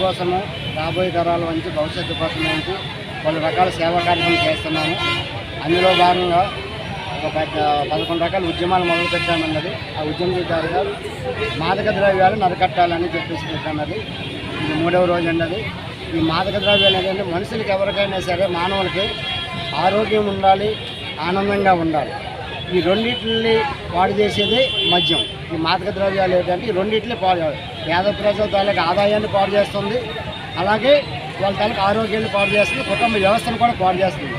కోసము రాబోయే తరాల నుంచి భవిష్యత్తు కోసం నుంచి పలు రకాల సేవా కార్యక్రమం చేస్తున్నాము. అందులో భాగంగా ఒక పెద్ద పదకొండు రకాల ఉద్యమాలు మొదలు పెట్టామన్నది. ఆ ఉద్యమదారుగా మాదక ద్రవ్యాలు నరకట్టాలని చెప్పేసి పెట్టామన్నది. ఇది మూడవ రోజు అన్నది. ఈ మాదక ద్రవ్యాలు ఏంటంటే మనుషులకి ఎవరికైనా సరే మానవులకి ఆరోగ్యం ఉండాలి ఆనందంగా ఉండాలి. ఈ రెండింటిని పాడు చేసేది మద్యం. ఈ మాదక ద్రవ్యాలు ఏంటంటే ఈ రెండింటిని పాడు పేద ప్రజల తాలూకు ఆదాయాన్ని పాడు చేస్తుంది. అలాగే వాళ్ళ తాలూకు ఆరోగ్యాన్ని పాడు చేస్తుంది. కుటుంబ వ్యవస్థను కూడా పాడు చేస్తుంది.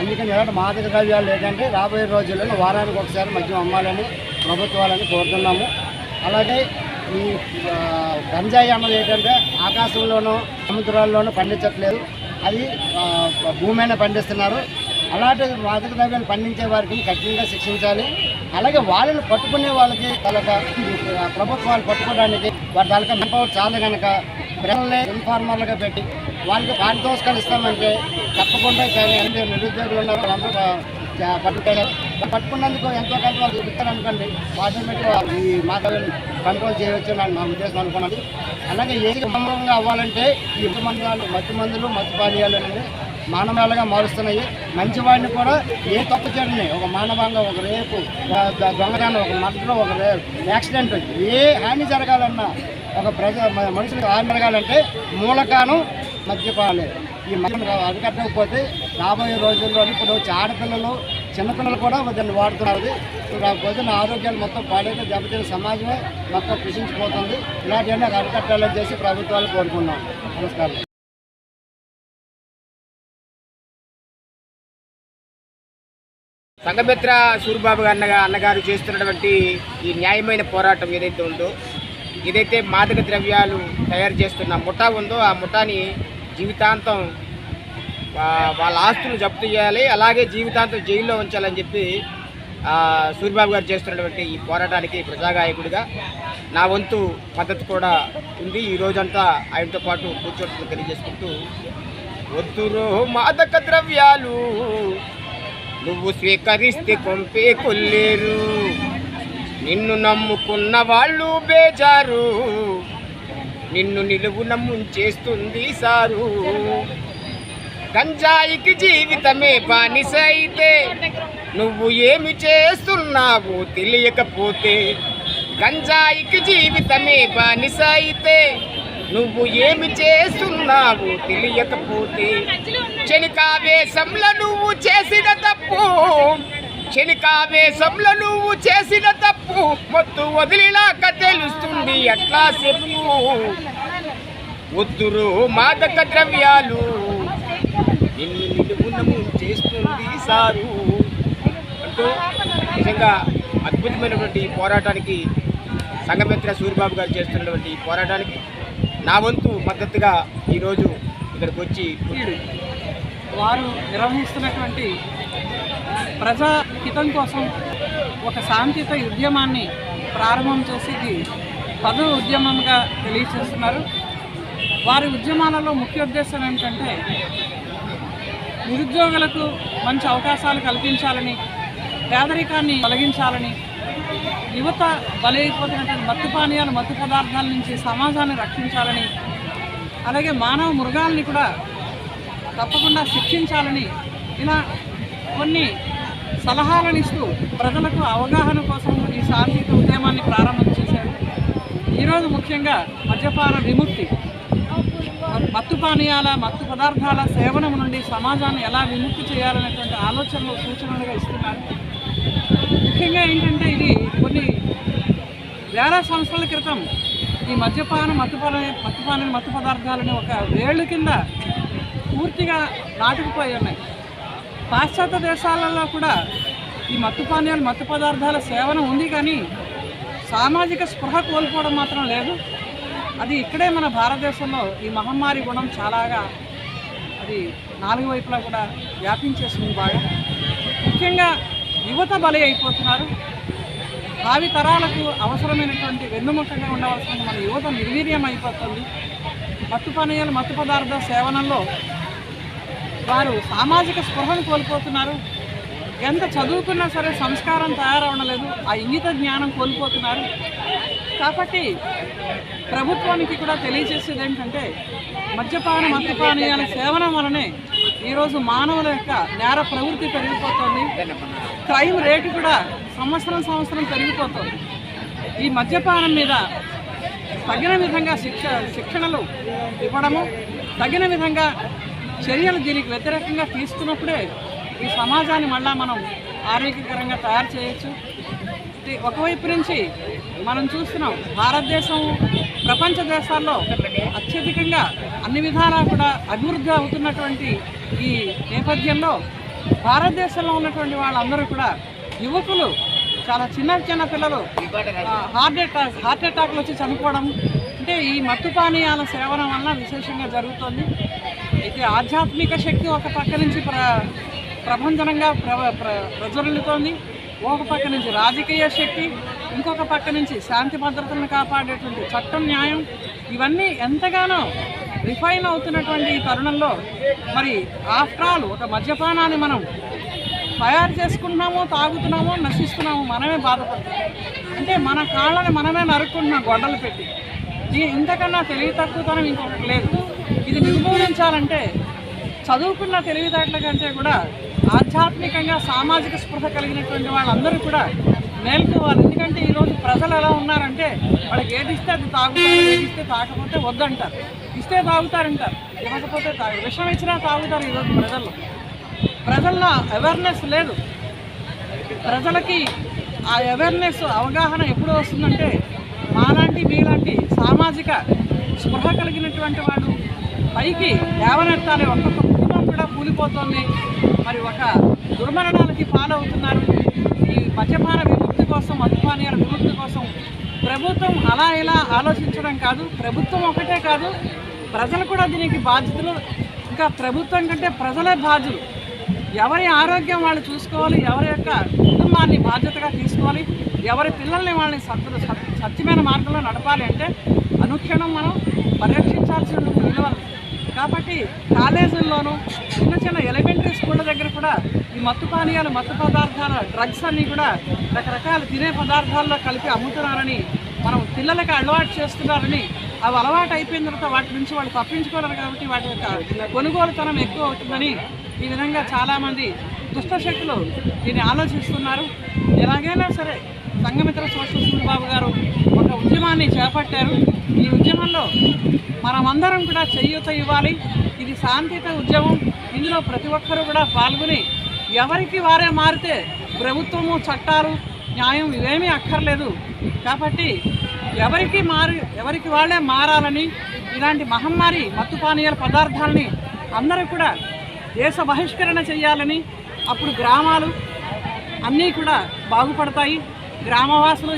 అందుకని ఇలాంటి మాదక ద్రవ్యాలు ఏంటంటే రాబోయే రోజుల్లో వారానికి ఒకసారి మద్యం అమ్మాలని ప్రభుత్వాలని కోరుతున్నాము. అలాగే ఈ గంజాయి అన్నది ఏంటంటే ఆకాశంలోనూ సముద్రాల్లోనూ పండించట్లేదు. అది భూమైనా భూమి పండిస్తున్నారు. అలాంటి మాదక ద్రవ్యాలు పండించే వారికి కఠినంగా శిక్షించాలి. అలాగే వాళ్ళని పట్టుకునే వాళ్ళకి తలక ప్రభుత్వాలు పట్టుకోవడానికి వారి తలక మెంపవర్ చాలా కనుక ప్రజల్ని ఇన్ఫార్మర్లుగా పెట్టి వాళ్ళకి పారితోషికాలు ఇస్తామంటే తప్పకుండా చాలా నిరుద్యోగులు ఉన్నారు వాళ్ళందరూ చా- పట్టుకున్నందుకు ఎంతో కొంత వాళ్ళు చూపిస్తారు వాటిని ఆటోమేటిక్గా ఈ మాటలను కంట్రోల్ చేయవచ్చు అని నా ఉద్దేశం అనుకున్నది. అలాగే ఏది సంభవంగా అవ్వాలంటే ఈ మందులు మత్తు మందులు మత్తు పానీయాలు అనేది మానవాళిగా మారుస్తున్నాయి. మంచివాడిని కూడా ఏ తప్పు చేయడని ఒక మానవంగా ఒక రేపు దొంగదాన ఒక మర్డర్ ఒక యాక్సిడెంట్ ఏ హాని జరగాలన్నా ఒక ప్రజ మనుషులకు హాని జరగాలంటే మూలకానం మద్యపాలే. ఈ మద్యం అరికట్టకపోతే రాబోయే రోజుల్లో ఇప్పుడు ఆడపిల్లలు చిన్నపిల్లలు కూడా దాన్ని వాడుతున్నారు. రాకపోతే నా ఆరోగ్యాలు మొత్తం పాడైతే దెబ్బతిన సమాజమే మొత్తం కృషించిపోతుంది. ఇలాంటివన్నీ అరికట్టాలని చేసి ప్రభుత్వాలు కోరుకున్నాం నమస్కారం. సంగమిత్ర సూరిబాబు అన్నగా అన్నగారు చేస్తున్నటువంటి ఈ న్యాయమైన పోరాటం ఏదైతే ఉందో ఏదైతే మాదక ద్రవ్యాలు తయారు చేస్తున్న ముఠా ఉందో ఆ ముఠాని జీవితాంతం వాళ్ళ ఆస్తులు జప్తు చేయాలి అలాగే జీవితాంతం జైల్లో ఉంచాలని చెప్పి సూర్యబాబు గారు చేస్తున్నటువంటి ఈ పోరాటానికి ప్రజాగాయకుడిగా నా వంతు మద్దతు కూడా ఉంది. ఈ రోజంతా ఆయనతో పాటు కూర్చోట్లు తెలియజేసుకుంటూ వద్దురో మాదక ద్రవ్యాలు నువ్వు స్వీకరిస్తే కొంపే కొల్లేరు. నిన్ను నమ్ముకున్న వాళ్ళు బేజారు. నిన్ను నిలువున ముంచేస్తుంది సారు. గంజాయికి జీవితమే బానిసైతే. అయితే నువ్వు ఏమి చేస్తున్నావు తెలియకపోతే గంజాయికి జీవితమే బానిసైతే. అయితే నువ్వు ఏమి చేస్తున్నావు తెలియకపోతే క్షణికావేశంలో నువ్వు చేసిన తప్పు క్షణికావేశంలో నువ్వు చేసిన తప్పు మొత్తు వదిలినాక తెలుస్తుంది అట్లా చెప్పు. వద్దురు మాదక ద్రవ్యాలు నిన్ను నిలువునము చేస్తుంది సారు. అంటూ నిజంగా అద్భుతమైనటువంటి పోరాటానికి సంగమిత్ర సూర్యబాబు గారు చేస్తున్నటువంటి ఈ పోరాటానికి నా వంతు మద్దతుగా ఈరోజు ఇక్కడికి వచ్చి వారు నిర్వహిస్తున్నటువంటి ప్రజా హితం కోసం ఒక శాంతియుత ఉద్యమాన్ని ప్రారంభం చేసి ఇది పదో ఉద్యమంగా తెలియజేస్తున్నారు. వారి ఉద్యమాలలో ముఖ్య ఉద్దేశం ఏంటంటే నిరుద్యోగులకు మంచి అవకాశాలు కల్పించాలని పేదరికాన్ని తొలగించాలని యువత బలైపోతున్నటువంటి మత్తు పానీయాలు మత్తు పదార్థాల నుంచి సమాజాన్ని రక్షించాలని అలాగే మానవ మృగాల్ని కూడా తప్పకుండా శిక్షించాలని ఇలా కొన్ని సలహాలను ఇస్తూ ప్రజలకు అవగాహన కోసం ఈ శాంతియుత ఉద్యమాన్ని ప్రారంభం చేశారు. ఈరోజు ముఖ్యంగా మద్యపాన విముక్తి మత్తు పానీయాల మత్తు పదార్థాల సేవనం నుండి సమాజాన్ని ఎలా విముక్తి చేయాలనేటువంటి ఆలోచనలు సూచనలుగా ఇస్తున్నారు. ముఖ్యంగా ఏంటంటే ఇది కొన్ని వేల సంవత్సరాల క్రితం ఈ మద్యపాన మత్తుపాన మత్తుపాన మత్తు పదార్థాలని ఒక వేళ్ళు కింద పూర్తిగా నాటుకుపోయి ఉన్నాయి. పాశ్చాత్య దేశాలలో కూడా ఈ మత్తు పానీయాలు మత్తు పదార్థాల సేవన ఉంది కానీ సామాజిక స్పృహ కోల్పోవడం మాత్రం లేదు. అది ఇక్కడే మన భారతదేశంలో ఈ మహమ్మారి గుణం చాలాగా అది నాలుగు వైపులా కూడా వ్యాపించేసింది బాగా. ముఖ్యంగా యువత బలి అయిపోతున్నారు. భావి తరాలకు అవసరమైనటువంటి వెన్నుముఖంగా ఉండవలసిన మన యువత నిర్వీర్యం అయిపోతుంది. మత్తు పానీయాలు మత్తు పదార్థ సేవనంలో వారు సామాజిక స్పృహను కోల్పోతున్నారు. ఎంత చదువుకున్నా సరే సంస్కారం తయారవడం లేదు. ఆ ఇంగిత జ్ఞానం కోల్పోతున్నారు. కాబట్టి ప్రభుత్వానికి కూడా తెలియజేసేది ఏంటంటే మద్యపాన మద్యపానీయాల సేవనం వలనే ఈరోజు మానవుల యొక్క నేర ప్రవృత్తి పెరిగిపోతుంది. క్రైమ్ రేటు కూడా సంవత్సరం సంవత్సరం పెరిగిపోతుంది. ఈ మద్యపానం మీద తగిన విధంగా శిక్ష శిక్షణలు ఇవ్వడము తగిన విధంగా చర్యలు దీనికి వ్యతిరేకంగా తీసుకున్నప్పుడే ఈ సమాజాన్ని మళ్ళా మనం ఆరోగ్యకరంగా తయారు చేయొచ్చు. ఇది ఒకవైపు నుంచి మనం చూస్తున్నాం భారతదేశం ప్రపంచ దేశాల్లో అత్యధికంగా అన్ని విధాలా కూడా అభివృద్ధి అవుతున్నటువంటి ఈ నేపథ్యంలో భారతదేశంలో ఉన్నటువంటి వాళ్ళందరూ కూడా యువకులు చాలా చిన్న చిన్న పిల్లలు హార్ట్ అటాక్ హార్ట్ అటాక్లు వచ్చి చనిపోవడం అంటే ఈ మత్తు పానీయాల సేవనం వలన విశేషంగా జరుగుతుంది. అయితే ఆధ్యాత్మిక శక్తి ఒక పక్క నుంచి ప్ర ప్రభంజనంగా ప్ర ప్రజ్వరిల్లుతోంది ఒక పక్క నుంచి రాజకీయ శక్తి ఇంకొక పక్క నుంచి శాంతి భద్రతలను కాపాడేటువంటి చట్టం న్యాయం ఇవన్నీ ఎంతగానో రిఫైన్ అవుతున్నటువంటి ఈ తరుణంలో మరి ఆఫ్టర్ ఆల్ ఒక మద్యపానాన్ని మనం తయారు చేసుకుంటున్నామో తాగుతున్నామో నశిస్తున్నామో మనమే బాధపడుతున్నాం. అంటే మన కాళ్ళని మనమే నరుక్కుంటున్నాం గొడ్డలు పెట్టి. ఇది ఇంతకన్నా తెలివి తక్కువతనం ఇంకొకటి లేదు. ఇది నిర్మూలించాలంటే చదువుకున్న తెలివితేటల కంటే కూడా ఆధ్యాత్మికంగా సామాజిక స్పృహ కలిగినటువంటి వాళ్ళందరూ కూడా మేల్కోవాలి. ఎందుకంటే ఈరోజు ప్రజలు ఎలా ఉన్నారంటే వాళ్ళకి ఏది ఇస్తే అది తాగుతారు ఏది ఇస్తే తాగకపోతే వద్దంటారు. ఇస్తే తాగుతారంటారు. ఇవ్వకపోతే తాగు విషం ఇచ్చినా తాగుతారు ఈరోజు ప్రజల్లో ప్రజల్లో అవేర్నెస్ లేదు. ప్రజలకి ఆ అవేర్నెస్ అవగాహన ఎప్పుడు వస్తుందంటే మాలాంటి మీలాంటి సామాజిక స్పృహ కలిగినటువంటి వాడు పైకి లేవనెత్తాలి ఒక్కొక్క కుటుంబం కూడా కూలిపోతుంది. మరి ఒక దుర్మరణాలకి పాలవుతున్నారు. కోసం విముక్తి కోసం ప్రభుత్వం అలా ఇలా ఆలోచించడం కాదు ప్రభుత్వం ఒకటే కాదు ప్రజలు కూడా దీనికి బాధ్యతలు. ఇంకా ప్రభుత్వం కంటే ప్రజలే బాధ్యులు. ఎవరి ఆరోగ్యం వాళ్ళు చూసుకోవాలి ఎవరి యొక్క కుటుంబాన్ని బాధ్యతగా తీసుకోవాలి ఎవరి పిల్లల్ని వాళ్ళని సత్తు సత్యమైన మార్గంలో నడపాలి అంటే అనుక్షణం మనం పరిరక్షించాల్సిన విలువలు కాబట్టి కాలేజీల్లోనూ చిన్న చిన్న ఎలిమెంటరీ స్కూళ్ళ దగ్గర కూడా ఈ మత్తు పానీయాలు మత్తు పదార్థాల డ్రగ్స్ అన్నీ కూడా రకరకాల తినే పదార్థాల్లో కలిపి అమ్ముతున్నారని మనం పిల్లలకి అలవాటు చేస్తున్నారని అవి అలవాటు అయిపోయిన తర్వాత వాటి నుంచి వాళ్ళు తప్పించుకోలేరు కాబట్టి వాటి యొక్క కొనుగోలుతనం ఎక్కువ అవుతుందని ఈ విధంగా చాలామంది దుష్టశక్తులు దీన్ని ఆలోచిస్తున్నారు. ఎలాగైనా సరే సంఘమిత్ర సోషల్ బాబు గారు ఒక ఉద్యమాన్ని చేపట్టారు. ఈ ఉద్యమంలో మనమందరం కూడా చేయూత ఇవ్వాలి. ఇది శాంతియుత ఉద్యమం. ఇందులో ప్రతి ఒక్కరూ కూడా పాల్గొని ఎవరికి వారే మారితే ప్రభుత్వము చట్టాలు న్యాయం ఇవేమీ అక్కర్లేదు. కాబట్టి ఎవరికి మారి ఎవరికి వాళ్ళే మారాలని ఇలాంటి మహమ్మారి మత్తు పానీయాల పదార్థాలని అందరూ కూడా దేశ బహిష్కరణ చేయాలని అప్పుడు గ్రామాలు అన్నీ కూడా బాగుపడతాయి. గ్రామవాసులు